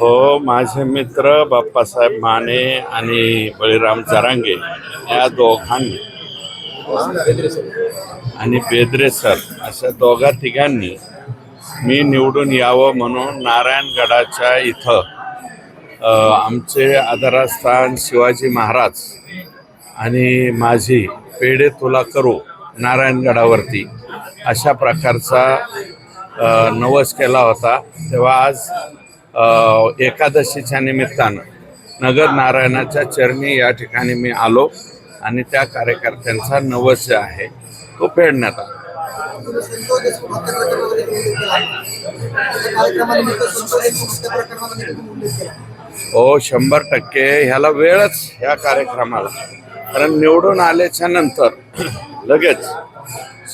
हो माझे मित्र बाप्पासाहेब माने आणि बळीराम जरांगे या दोघांनी आणि बेदरे सर. अशा दोघा तिघांनी मी निवडून यावं म्हणून नारायणगडाच्या इथं आमचे आदरास्थान शिवाजी महाराज आणि माझी पेढे तुला करू नारायणगडावरती अशा प्रकारचा नवस केला होता. तेव्हा आज एकादशीच्या निमित्तानं नगर नारायणाच्या चरणी या ठिकाणी मी आलो आणि त्या कार्यकर्त्यांचा नवस जे आहे तो फेडण्यात आला. हो शंभर टक्के. ह्याला वेळच ह्या कार्यक्रमाला. कारण निवडून आल्याच्यानंतर लगेच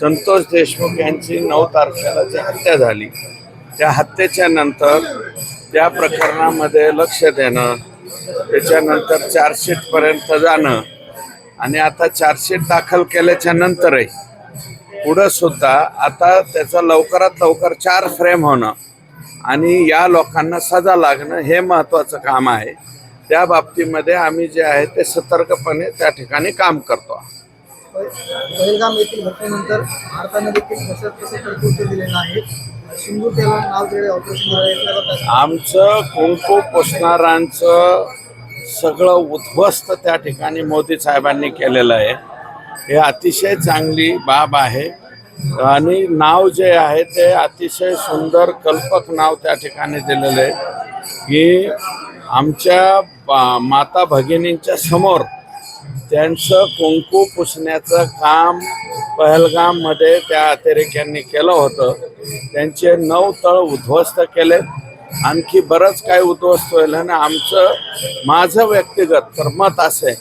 संतोष देशमुख यांची नऊ तारखेला जी हत्या झाली त्या हत्येच्या नंतर त्या प्रकरणामध्ये लक्ष देणं त्याच्यानंतर चार्जशीटपर्यंत जाणं आणि आता चार्जशीट दाखल केल्याच्या नंतरही पुढं सुद्धा आता त्याचं लवकरात लवकर चार फ्रेम होणं आणि या लोकांना सजा लागणं हे महत्त्वाचं काम आहे. त्या बाबतीमध्ये आम्ही जे आहे ते सतर्कपणे त्या ठिकाणी काम करतो. पहिलगाम येथील घटनेनंतर भारताने देखील तसं तसं तरतूद दिलेलं आहे. सिंधू त्याला नाव दिलेलं ऑपरेशन करायचं आमचं कुंकू पुसणारांचं सगळं उद्ध्वस्त त्या ठिकाणी मोदी साहेबांनी केलेलं आहे. हे अतिशय चांगली बाब आहे. आणि नाव जे आहे ते अतिशय सुंदर कल्पक नाव त्या ठिकाणी दिलेलं आहे. की आमच्या माता भगिनींच्या समोर त्यांचं कुंकू पुसण्याचं काम पहलगाममध्ये त्या अतिरेक्यांनी केलं होतं. त्यांचे नऊ तळ उद्ध्वस्त केले. आणखी बरंच काय उद्ध्वस्त होईल. आणि आमचं माझं व्यक्तिगत तर मत असे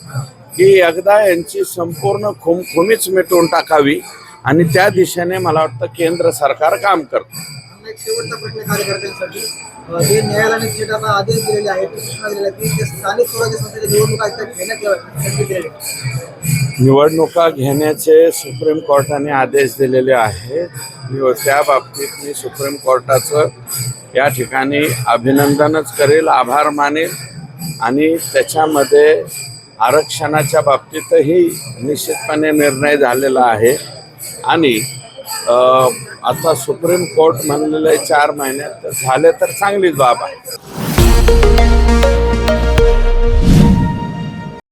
की एकदा यांची संपूर्ण खुमखुमीच मिटवून टाकावी आणि त्या दिशेने मला वाटतं केंद्र सरकार काम करतं आम्ही एक शेवटचा प्रश्न आहे कार्यकर्त्यांसाठी अं, जे न्यायालयाने थेट आता आदेश दिलेले आहेत ते सूचना दिलेल्या आहेत की जे स्थानिक स्वराज्य संस्थेच्या निवडणुका घेण्यात. निवडणुका घेण्याचे सुप्रीम कोर्टाने आदेश दिलेले आहेत त्या बाबतीत मी सुप्रीम कोर्टाचं या ठिकाणी अभिनंदनच करेल आभार मानेल आणि त्याच्यामध्ये आरक्षणाच्या बाबतीतही निश्चितपणे निर्णय झालेला आहे. आणि आता सुप्रीम कोर्ट म्हणलेलं आहे चार महिन्यात तर झाले तर चांगलीच बाब आहे.